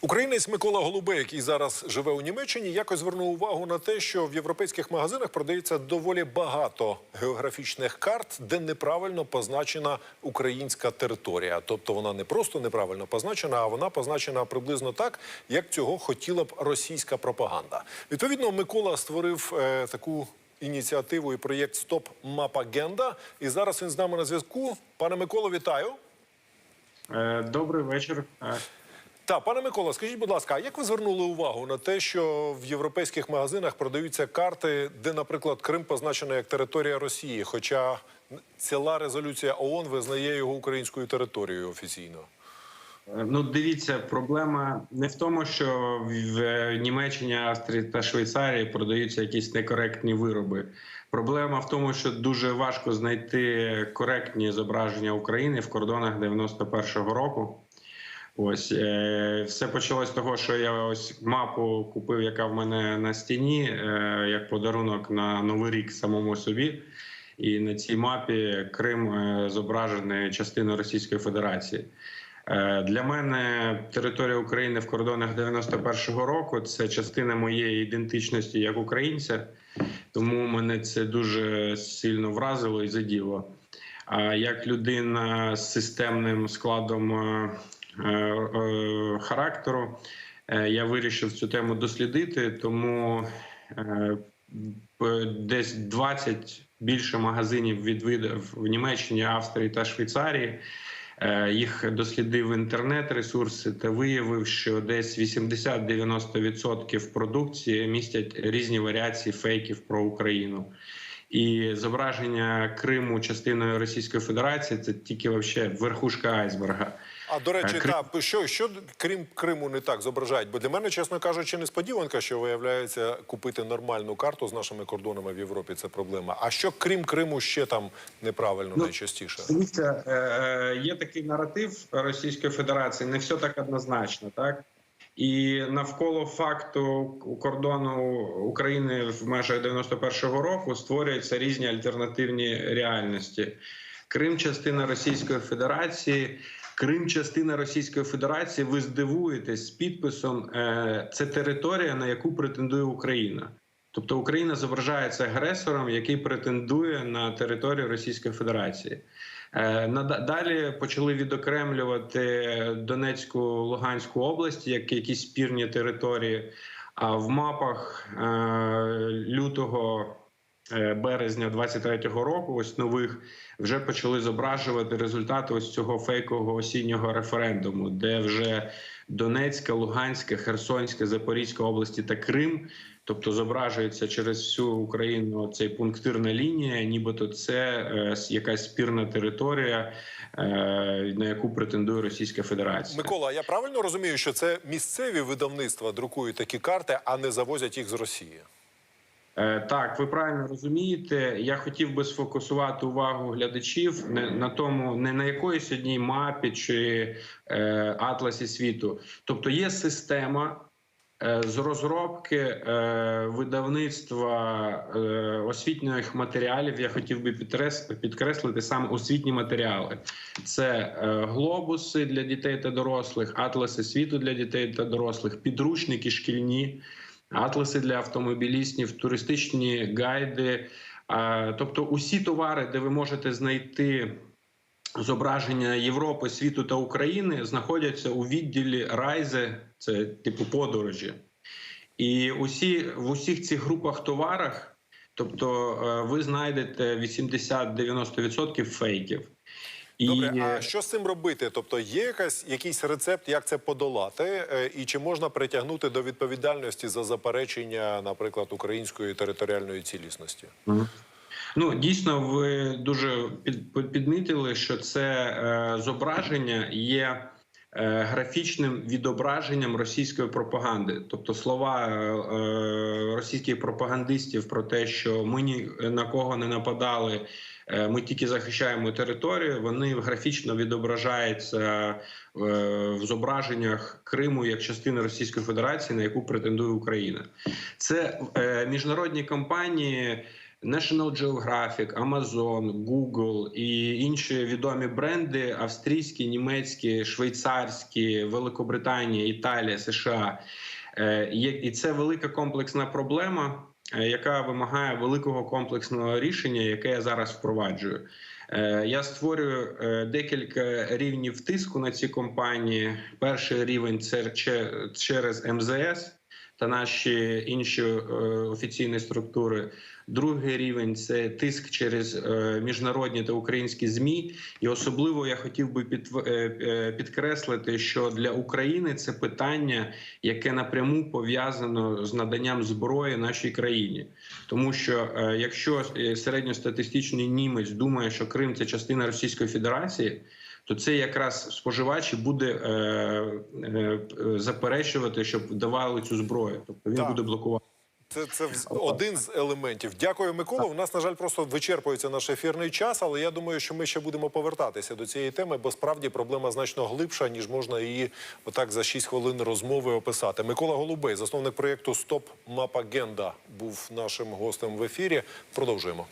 Українець Микола Голубей, який зараз живе у Німеччині, якось звернув увагу на те, що в європейських магазинах продається доволі багато географічних карт, де неправильно позначена українська територія. Тобто вона не просто неправильно позначена, а вона позначена приблизно так, як цього хотіла б російська пропаганда. Відповідно, Микола створив е, таку ініціативу і проєкт Стоп Мапагенда. І зараз він з нами на зв'язку. Пане Миколо, вітаю. Е, Добрий вечір. Е, Так, пане Микола, скажіть, будь ласка, а як ви звернули увагу на те, що в європейських магазинах продаються карти, де, наприклад, Крим позначено як територія Росії, хоча ціла резолюція ООН визнає його українською територією офіційно? Ну, дивіться, проблема не в тому, що в е, Німеччині, Австрії та Швейцарії продаються якісь некоректні вироби. Проблема в тому, що дуже важко знайти коректні зображення України в кордонах 91-го року. Ось е, все почалось з того, що я ось мапу купив, яка в мене на стіні, е, як подарунок на новий рік самому собі. І на цій мапі Крим е, зображений частиною Російської Федерації. Е, Для мене територія України в кордонах 91-го року це частина моєї ідентичності як українця, тому мене це дуже сильно вразило і заділо. А як людина з системним складом е, характеру, е, я вирішив цю тему дослідити, тому е, десь 20 більше магазинів відвідав в Німеччині, Австрії та Швейцарії. Е, Їх дослідив інтернет-ресурси та виявив, що десь 80-90% продукції містять різні варіації фейків про Україну. І зображення Криму частиною Російської Федерації це тільки вообще верхушка айсберга. А до речі, Е, Крим- та що, що крім Криму не так зображають? Бо для мене, чесно кажучи, несподіванка, що виявляється купити нормальну карту з нашими кордонами в Європі. Це проблема. А що крім Криму ще там неправильно Ну, найчастіше? Дивіться, е, е, є такий наратив Російської Федерації, не все так однозначно, так? І навколо факту кордону України в межах 91-го року створюються різні альтернативні реальності. Крим частина Російської Федерації. Крим частина Російської Федерації. Ви здивуєтесь з підписом. е, Це територія, на яку претендує Україна. Тобто Україна зображається агресором, який претендує на територію Російської Федерації. Е, Далі почали відокремлювати Донецьку Луганську область як якісь спірні території. А в мапах е, лютого березня 23-го року, ось нових, вже почали зображувати результати ось цього фейкового осіннього референдуму, де вже Донецька, Луганська, Херсонська, Запорізька області та Крим, тобто зображується через всю Україну цей пунктирна лінія, нібито це е, якась спірна територія, е, на яку претендує Російська Федерація. Микола, я правильно розумію, що це місцеві видавництва друкують такі карти, а не завозять їх з Росії? Е, Так, ви правильно розумієте. Я хотів би сфокусувати увагу глядачів не на тому, не на якоїсь одній мапі чи е, атласі світу. Тобто є система е, з розробки е, видавництва е, освітніх матеріалів. Я хотів би підкреслити саме освітні матеріали. Це е, глобуси для дітей та дорослих, атласи світу для дітей та дорослих, підручники шкільні атласи для автомобілістів, туристичні гайди. Тобто, усі товари, де ви можете знайти зображення Європи, світу та України, знаходяться у відділі Райзе, це типу подорожі. І усі в усіх цих групах товарах, тобто е, ви знайдете 80-90% фейків. І Добре, а що з цим робити? Тобто є якась якийсь рецепт, як це подолати, Е, і чи можна притягнути до відповідальності за заперечення, наприклад, української територіальної цілісності? Ну дійсно, ви дуже під, під- підмітили, що це е, зображення є графічним відображенням російської пропаганди, тобто слова е, е, російських пропагандистів про те, що ми ні на кого не нападали. е, Ми тільки захищаємо територію. Вони графічно відображаються е, в зображеннях Криму як частини Російської Федерації, на яку претендує Україна. Це е, міжнародні компанії National Geographic, Amazon, Google і інші відомі бренди австрійські, німецькі, швейцарські, Великобританія, Італія, США. Е, І це велика комплексна проблема, е, яка вимагає великого комплексного рішення, яке я зараз впроваджую. Е, Я створюю декілька рівнів тиску на ці компанії. Перший рівень це через МЗС та наші інші е, офіційні структури. Другий рівень це тиск через е, міжнародні та українські змі. І особливо я хотів би е, підкреслити, що для України це питання, яке напряму пов'язано з наданням зброї нашій країні, тому що якщо середньостатистичний німець думає, що Крим це частина Російської Федерації. То це якраз споживач буде заперечувати, щоб давали цю зброю. Тобто він Так. буде блокувати. Це, це один з елементів. Дякую, Микола. У нас, на жаль, просто вичерпується наш ефірний час, але я думаю, що ми ще будемо повертатися до цієї теми, бо справді проблема значно глибша, ніж можна її отак за 6 хвилин розмови описати. Микола Голубей, засновник проєкту Стоп Мапагенда, був нашим гостем в ефірі. Продовжуємо.